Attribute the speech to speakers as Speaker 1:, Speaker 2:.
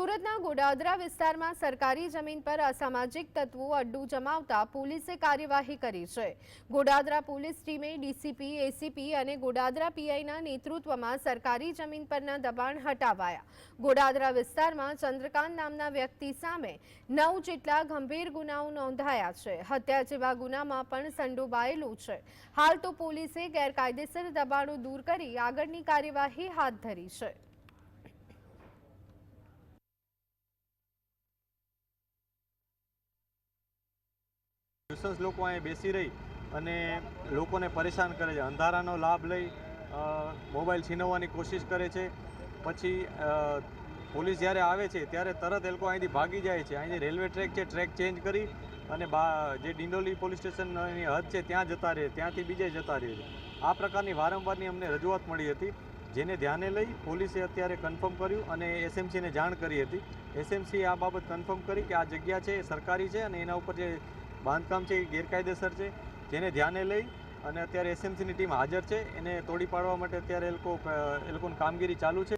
Speaker 1: સુરતના ગોડાદરા વિસ્તારમાં સરકારી જમીન પર અસામાજિક તત્વો અડ્ડુ જમાવતા પોલીસે કાર્યવાહી કરી છે. ગોડાદરા પોલીસ ટીમે ડીસીપી, એસીપી અને ગોડાદરા પીઆઈના નેતૃત્વમાં સરકારી જમીન પરના દબાણ હટાવાયા. ગોડાદરા વિસ્તારમાં ચંદ્રકાંત નામના વ્યક્તિ સામે નવ જેટલા ગંભીર ગુનાઓ નોંધાયા છે. હત્યા જેવા ગુનામાં પણ સંડોવાયેલું છે. હાલ તો પોલીસે ગેરકાયદેસર દબાણો દૂર કરી આગળની કાર્યવાહી હાથ ધરી છે.
Speaker 2: ન્યુસન્સ લોકો અહીં બેસી રહી અને લોકોને પરેશાન કરે છે. અંધારાનો લાભ લઈ મોબાઈલ છીનવવાની કોશિશ કરે છે. પછી પોલીસ જ્યારે આવે છે, ત્યારે તરત એ લોકો અહીંથી ભાગી જાય છે. અહીંથી રેલવે ટ્રેક છે, ટ્રેક ચેન્જ કરી અને જે ડિંડોલી પોલીસ સ્ટેશનની હદ છે, ત્યાં જતા રહે, ત્યાંથી બીજે જતા રહે છે. આ પ્રકારની વારંવારની અમને રજૂઆત મળી હતી, જેને ધ્યાને લઈ પોલીસે અત્યારે કન્ફર્મ કર્યું અને એસએમસીને જાણ કરી હતી. એસએમસી આ બાબત કન્ફર્મ કરી કે આ જગ્યા છે સરકારી છે અને એના ઉપર જે બાંધકામ છે એ ગેરકાયદેસર છે. જેને ધ્યાને લઈ અને અત્યારે એસએમસીની ટીમ હાજર છે. એને તોડી પાડવા માટે અત્યારે એ લોકો, એ લોકોની કામગીરી ચાલુ છે.